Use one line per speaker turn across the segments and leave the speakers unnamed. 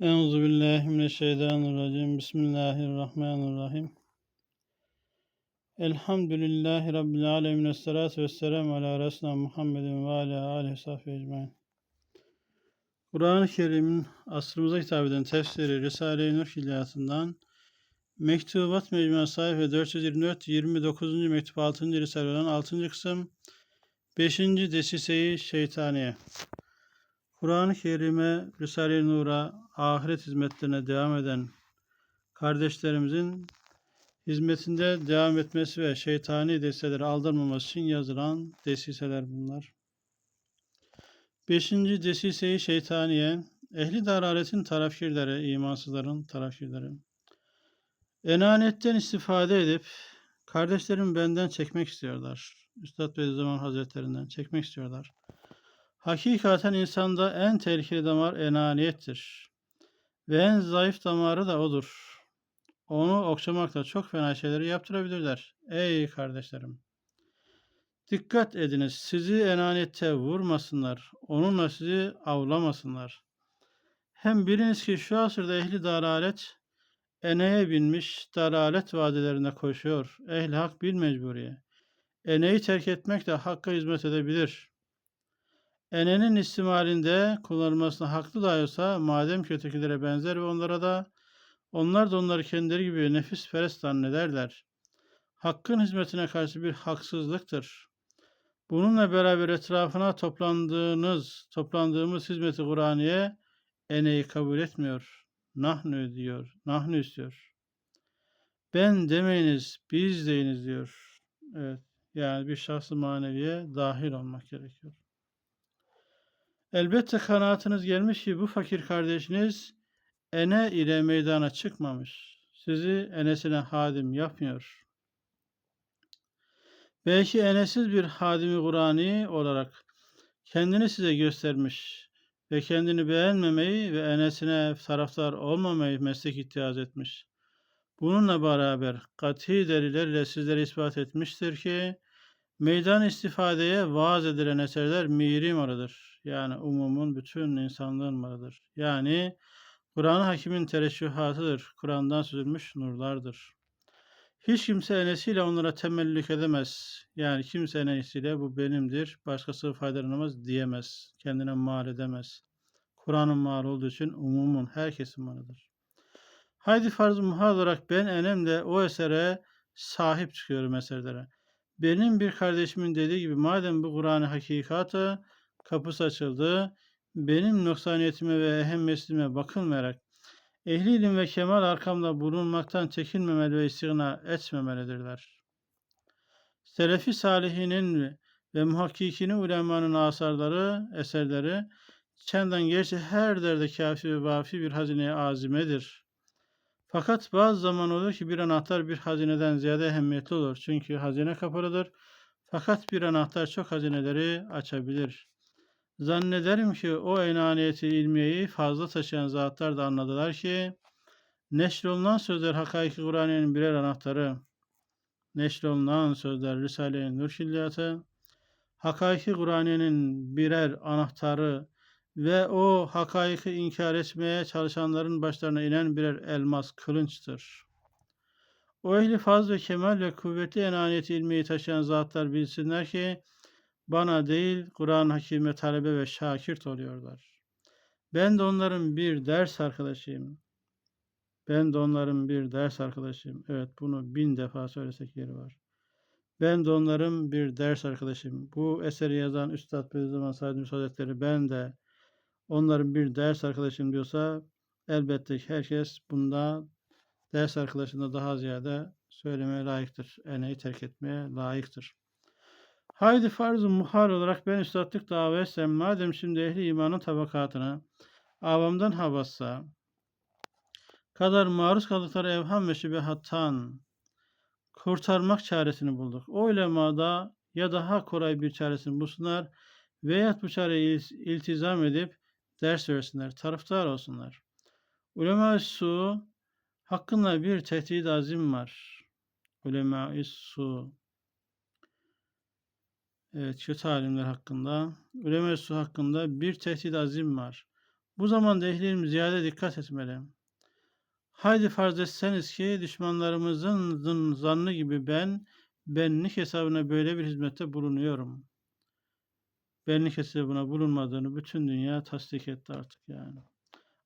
Euzu billahi mineşşeytanirracim. Bismillahirrahmanirrahim. Elhamdülillahi rabbil alamin. Essalatu vesselamu ala resulina Muhammedin ve ala alihi sahbihi ecmaîn. Kur'an-ı Kerim'in asrımıza hitap eden tefsiri Risale-i Nur Hilyasından Mektubat Mecmua sayfa 424 29. mektup 6. risale olan 6. kısım 5. Desiseyi Şeytaniye. Kur'an-ı Kerim'e, Risale-i Nur'a, ahiret hizmetlerine devam eden kardeşlerimizin hizmetinde devam etmesi ve şeytani desteleri aldırmaması için yazılan desiseler bunlar. Beşinci desiseyi şeytaniye, ehli dalaretin tarafkirleri, imansızların tarafkirleri. Enaniyetten istifade edip kardeşlerim benden çekmek istiyorlar. Üstad Bediüzzaman Hazretlerinden çekmek istiyorlar. Hakikaten insanda en tehlikeli damar enaniyettir. Ve en zayıf damarı da odur. Onu okşamakla çok fena şeyleri yaptırabilirler. Ey kardeşlerim! Dikkat ediniz, sizi enaniyette vurmasınlar, onunla sizi avlamasınlar. Hem biliniz ki şu asırda ehli dalalet, eneye binmiş dalalet vadelerine koşuyor. Ehli hak bil mecburiye. Eneyi terk etmek de hakka hizmet edebilir. Enenin istimalinde kullanılmasına haklı da olsa madem ki ötekilere benzer ve onlara da onlar da onları kendileri gibi nefis perest zannederler. Hakkın hizmetine karşı bir haksızlıktır. Bununla beraber etrafına toplandığınız, toplandığımız hizmeti Kur'aniye eneyi kabul etmiyor. Nahnu diyor, nahnu istiyor. Ben demeyiniz, biz deyiniz diyor. Evet, yani bir şahsı maneviye dahil olmak gerekiyor. Elbette kanaatiniz gelmiş ki bu fakir kardeşiniz ene ile meydana çıkmamış. Sizi enesine hadim yapmıyor. Belki enesiz bir hadimi Kur'ani olarak kendini size göstermiş ve kendini beğenmemeyi ve enesine taraftar olmamayı meslek ittihaz etmiş. Bununla beraber kat'i delillerle sizlere ispat etmiştir ki meydan istifadeye vaaz edilen eserler miri malıdır. Yani umumun bütün insanlığın malıdır. Yani Kur'an-ı Hakim'in tereşühatıdır. Kur'an'dan süzülmüş nurlardır. Hiç kimse enesiyle onlara temellük edemez. Yani kimse enesiyle bu benimdir, başkası faydalanamaz diyemez. Kendine mal edemez. Kur'an'ın mal olduğu için umumun, herkesin malıdır. Haydi farz-ı muhal olarak ben enemle o esere sahip çıkıyorum eserlere. Benim bir kardeşimin dediği gibi madem bu Kur'an-ı hakikatı kapısı açıldı, benim noksaniyetime ve ehemmiyetime bakılmayarak ehli ilim ve kemal arkamda bulunmaktan çekinmemeli ve istigna etmemelidirler. Selefi salihinin ve muhakkikini ulemanın asarları, eserleri, çenden gerçi her derde kafi ve vafi bir hazineye azimedir. Fakat bazı zaman olur ki bir anahtar bir hazineden ziyade ehemmiyetli olur. Çünkü hazine kapalıdır. Fakat bir anahtar çok hazineleri açabilir. Zannederim ki o enaniyeti ilmiyeyi fazla taşıyan zatlar da anladılar ki neşrolunan sözler hakaiki Kur'an'ın birer anahtarı. Neşrolunan sözler Risale-i Nur Şilliyatı, hakaiki Kur'an'ın birer anahtarı ve o hakaiki inkar etmeye çalışanların başlarına inen birer elmas kılınçtır. O ehli faz ve kemal ve kuvvetli enaniyeti ilmiyi taşıyan zatlar bilsinler ki bana değil Kur'an Hakime talebe ve şakirt oluyorlar. Ben de onların bir ders arkadaşıyım. Ben de onların bir ders arkadaşıyım. Evet bunu bin defa söylesek yeri var. Ben de onların bir ders arkadaşıyım. Bu eseri yazan Üstad Bediüzzaman Said Müsaadetleri ben de onların bir ders arkadaşım diyorsa elbette ki herkes bunda ders arkadaşında daha ziyade söylemeye layıktır. Eneyi terk etmeye layıktır. Haydi farz-ı muhal olarak ben üstadlık dava etsem, madem şimdi ehli imanın tabakatına, avamdan havassa, kadar maruz kaldıkları evham ve şübehattan kurtarmak çaresini bulduk. O ulemada ya daha kolay bir çaresini bulsunlar veya bu çareyi iltizam edip ders versinler, taraftar olsunlar. Ulema-i su hakkında bir tehdit azim var. Ulema-i su Evet, kötü alimler hakkında, ulema su hakkında bir tehdit azim var. Bu zamanda ehli ilim ziyade dikkat etmeli. Haydi farz etseniz ki düşmanlarımızın zın- zannı gibi ben benlik hesabına böyle bir hizmette bulunuyorum. Benlik hesabına bulunmadığını bütün dünya tasdik etti artık yani.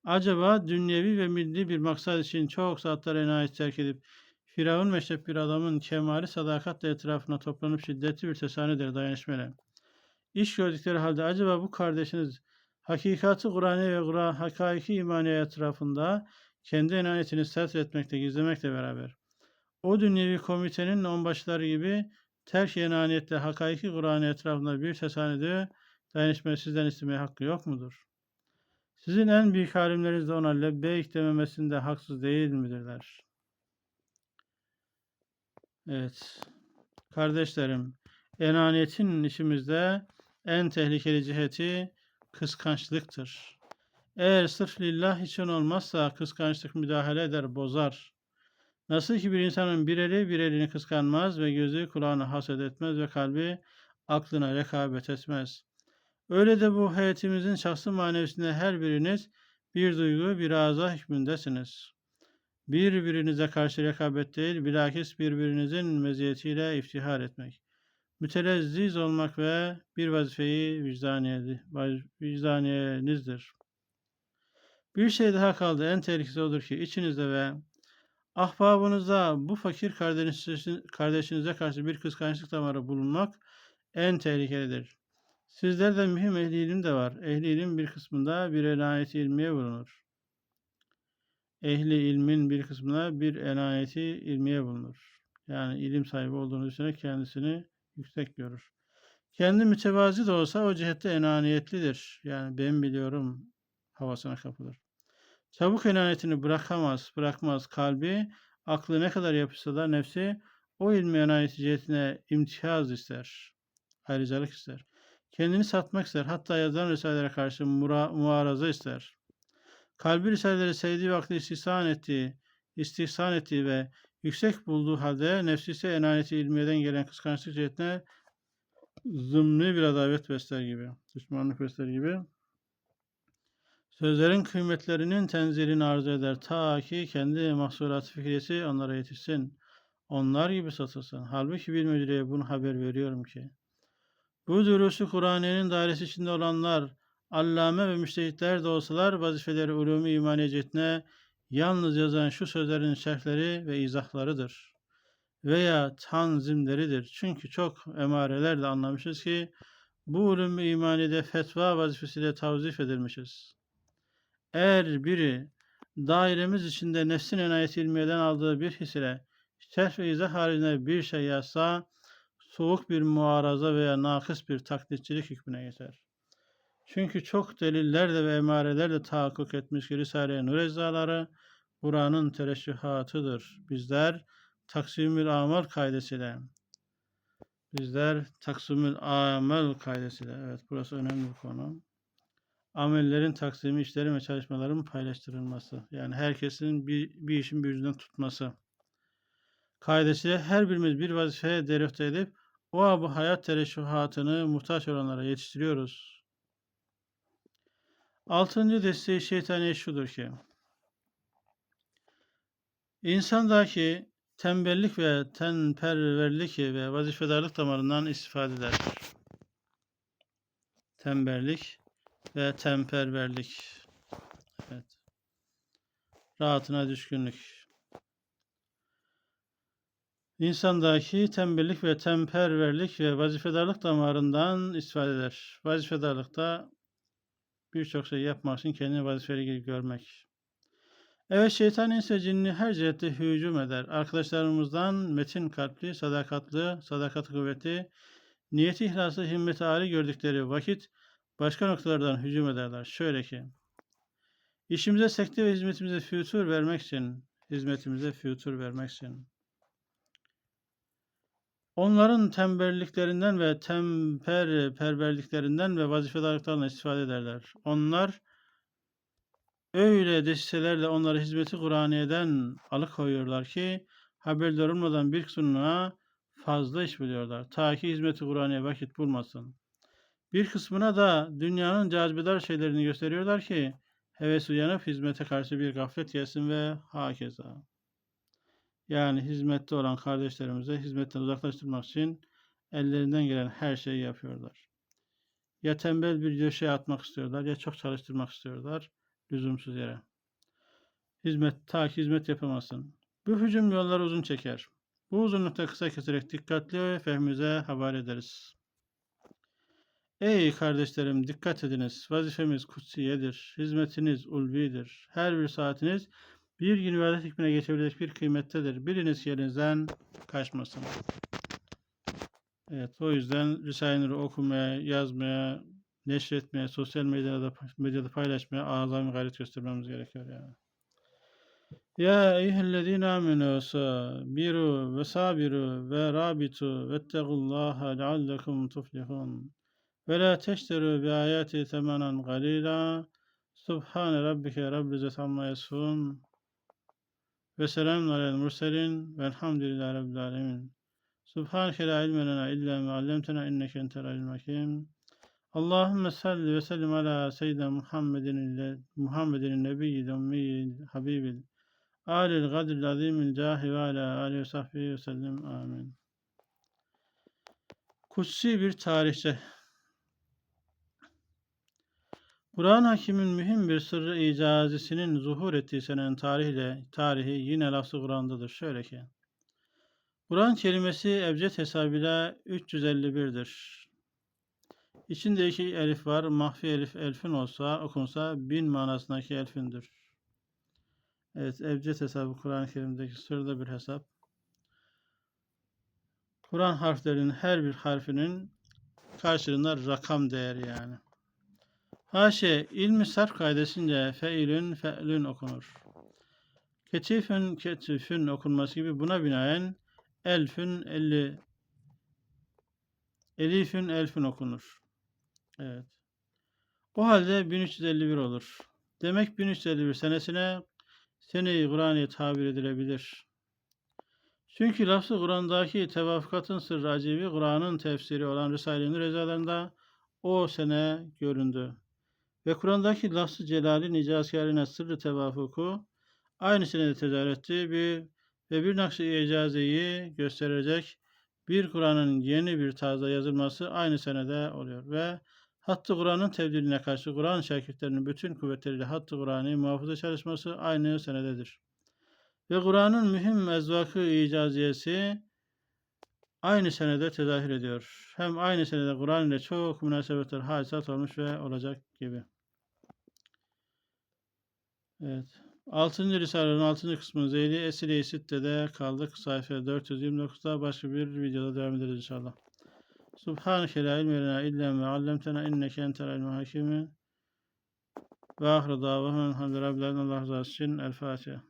Acaba dünyevi ve milli bir maksat için çok saatler enayet terk edip Firavun meşrep bir adamın kemali sadakatle etrafına toplanıp şiddetli bir tesanedir dayanışmayla. İş gördükleri halde acaba bu kardeşiniz hakikati Kur'an'ı ve Kur'an hakaiki imaniye etrafında kendi enayetini sert etmekle, gizlemekle beraber o dünyevi komitenin onbaşları gibi terk enaniyetle hakaiki Kur'an etrafında bir tesanede dayanışmayı sizden istemeye hakkı yok mudur? Sizin en büyük alimleriniz de ona lebbeyk dememesinde haksız değil midirler? Evet. Kardeşlerim, enaniyetin işimizde en tehlikeli ciheti kıskançlıktır. Eğer sırf lillah için olmazsa kıskançlık müdahale eder, bozar. Nasıl ki bir insanın bir eli bir elini kıskanmaz ve gözü kulağını haset etmez ve kalbi aklına rekabet etmez. Öyle de bu hayatimizin şahsı manevisinde her biriniz bir duygu, bir ağza hükmündesiniz. Birbirinize karşı rekabet değil, bilakis birbirinizin meziyetiyle iftihar etmek. Mütelezziz olmak ve bir vazifeyi vicdaniye, vicdaniyenizdir. Bir şey daha kaldı. En tehlikesi odur ki içinizde ve ahbabınızda bu fakir kardeşinize karşı bir kıskançlık damarı bulunmak en tehlikelidir. Sizlerde mühim ehli ilim de var. Ehli ilim bir kısmında bir enayeti ilmiye bulunur. Ehli ilmin bir kısmında bir enayeti ilmiye bulunur. Yani ilim sahibi olduğunu düşünerek kendisini yüksek görür. Kendi mütevazi de olsa o cihette enaniyetlidir. Yani ben biliyorum havasına kapılır. Çabuk enaniyetini bırakamaz, bırakmaz. Kalbi, aklı ne kadar yapışsa da nefsi o ilmi enayeti cihetine imtiyaz ister. Ayrıcalık ister. Kendini satmak ister. Hatta yazılan risalelere karşı mura, muaraza ister. Kalbi risaleleri sevdiği vakti istihsan ettiği, istihsan ettiği ve yüksek bulduğu halde nefsi ise enaniyeti ilmiyeden gelen kıskançlık cihetine zımni bir adavet besler gibi, düşmanlık besler gibi Sözlerin kıymetlerinin tenzilini arzu eder ta ki kendi mahsulat fikriyesi onlara yetişsin. Onlar gibi satılsın. Halbuki bir müdüreye bunu haber veriyorum ki. Bu durusu Kur'an'ın dairesi içinde olanlar, allame ve müştehitler de olsalar vazifeleri ulûmu imaniyetine yalnız yazan şu sözlerin şerhleri ve izahlarıdır. Veya tanzimleridir. Çünkü çok emarelerle anlamışız ki bu ulûmu imaniyede fetva vazifesiyle tavzif edilmişiz. Eğer biri dairemiz içinde nefsin enayeti ilmiyeden aldığı bir his ile şerh ve izah haricinde bir şey yazsa soğuk bir muaraza veya nakıs bir taklitçilik hükmüne geçer. Çünkü çok delillerle ve emarelerle tahakkuk etmiş ki Risale-i Nur eczaları Kur'an'ın tereşühatıdır. Bizler taksimül amal kaidesiyle bizler taksimül amal kaidesiyle evet burası önemli bir konu amellerin taksimi, işlerin ve çalışmaların paylaştırılması. Yani herkesin bir, bir işin bir yüzünden tutması. Kaidesiyle her birimiz bir vazifeye derifte edip o bu hayat tereşühatını muhtaç olanlara yetiştiriyoruz. Altıncı desteği şeytani şudur ki insandaki tembellik ve tenperverlik ve vazifedarlık damarından istifade eder. Tembellik ve temperverlik. Evet. Rahatına düşkünlük. İnsandaki tembellik ve temperverlik ve vazifedarlık damarından istifade eder. Vazifedarlıkta birçok şey yapmak için kendini vazifeli gibi görmek. Evet şeytan ise cinni her cihette hücum eder. Arkadaşlarımızdan metin kalpli, sadakatli, sadakat kuvveti, niyeti ihlası, himmet âli gördükleri vakit başka noktalardan hücum ederler. Şöyle ki, işimize, sekte ve hizmetimize fütur vermek için, hizmetimize fütur vermek için, onların tembelliklerinden ve temper perverliklerinden ve vazifelerliklerine istifade ederler. Onlar öyle desiselerle onları hizmeti Kur'aniye'den alıkoyuyorlar ki haberdar olmadan bir kısmına fazla iş biliyorlar. Ta ki hizmeti Kur'aniye vakit bulmasın. Bir kısmına da dünyanın cazibedar şeylerini gösteriyorlar ki heves uyanıp hizmete karşı bir gaflet gelsin ve hakeza. Yani hizmette olan kardeşlerimize hizmetten uzaklaştırmak için ellerinden gelen her şeyi yapıyorlar. Ya tembel bir köşeye atmak istiyorlar ya çok çalıştırmak istiyorlar lüzumsuz yere. Hizmet ta ki hizmet yapamazsın. Bu hücum yolları uzun çeker. Bu uzunlukta kısa keserek dikkatli fehmimize havale ederiz. Ey kardeşlerim dikkat ediniz. Vazifemiz kutsiyedir. Hizmetiniz ulvidir. Her bir saatiniz bir ibadet hükmüne geçebilecek bir kıymettedir. Biriniz yerinizden kaçmasın. Evet o yüzden Risale-i okumaya, yazmaya, neşretmeye, sosyal medyada, medyada paylaşmaya azami gayret göstermemiz gerekiyor yani. Ya eyyühellezine amenu sabiru ve sabiru ve rabitu vettegullaha leallekum tuflihun. Ve la teşteru bi ayati temanan galila. Subhane rabbike rabbil izzeti amma yasifun. Ve selamun alel murselin. Velhamdülillahi rabbil alemin. Subhaneke la ilme lena illa ma allamtena inneke entel alimul hakim. Allahümme salli ve sellim ala seyyidina Muhammedin Muhammedin nebiyyil ummiyil habibil alil gadril azimil cahi ve ala alihi ve sahbihi ve sellim amin. Kutsi bir tarihçe. Kur'an Hakim'in mühim bir sırrı icazisinin zuhur ettiği senenin tarihiyle tarihi yine lafzı Kur'an'dadır. Şöyle ki. Kur'an kelimesi ebced hesabıyla 351'dir. İçinde iki elif var. Mahfi elif elfin olsa okunsa bin manasındaki elfindir. Evet, ebced hesabı Kur'an-ı Kerim'deki sırda bir hesap. Kur'an harflerinin her bir harfinin karşılığında rakam değeri yani. Haşe, ilmi sarf kaidesince feilün fe'lün okunur. Ketifün ketifün okunması gibi buna binaen elfün elli elifün elfün okunur. Evet. O halde 1351 olur. Demek 1351 senesine sene-i Kur'an'ı tabir edilebilir. Çünkü lafzı Kur'an'daki tevafukatın sırrı acibi Kur'an'ın tefsiri olan Risale-i Nur rezalarında o sene göründü. Ve Kur'an'daki lafzı celali nicazkarine sırrı tevafuku aynı senede tezahür bir, ve bir nakş-ı icazeyi gösterecek bir Kur'an'ın yeni bir tarzda yazılması aynı senede oluyor ve Hattı Kur'an'ın tebdiline karşı Kur'an şakirtlerinin bütün kuvvetleriyle Hattı Kur'an'ı muhafaza çalışması aynı senededir. Ve Kur'an'ın mühim ezvakı icaziyesi aynı senede tezahür ediyor. Hem aynı senede Kur'an ile çok münasebetler hadisat olmuş ve olacak gibi. Evet. 6. Risale'nin 6. kısmını Zeyli Esile-i Sitte'de kaldık. Sayfa 429'da başka bir videoda devam ederiz inşallah. Subhaneke la ilme lena illa ma allamtena inneke entel alimul hakim. Ve ahire rabbil alemin. Allah razı olsun. El Fatiha.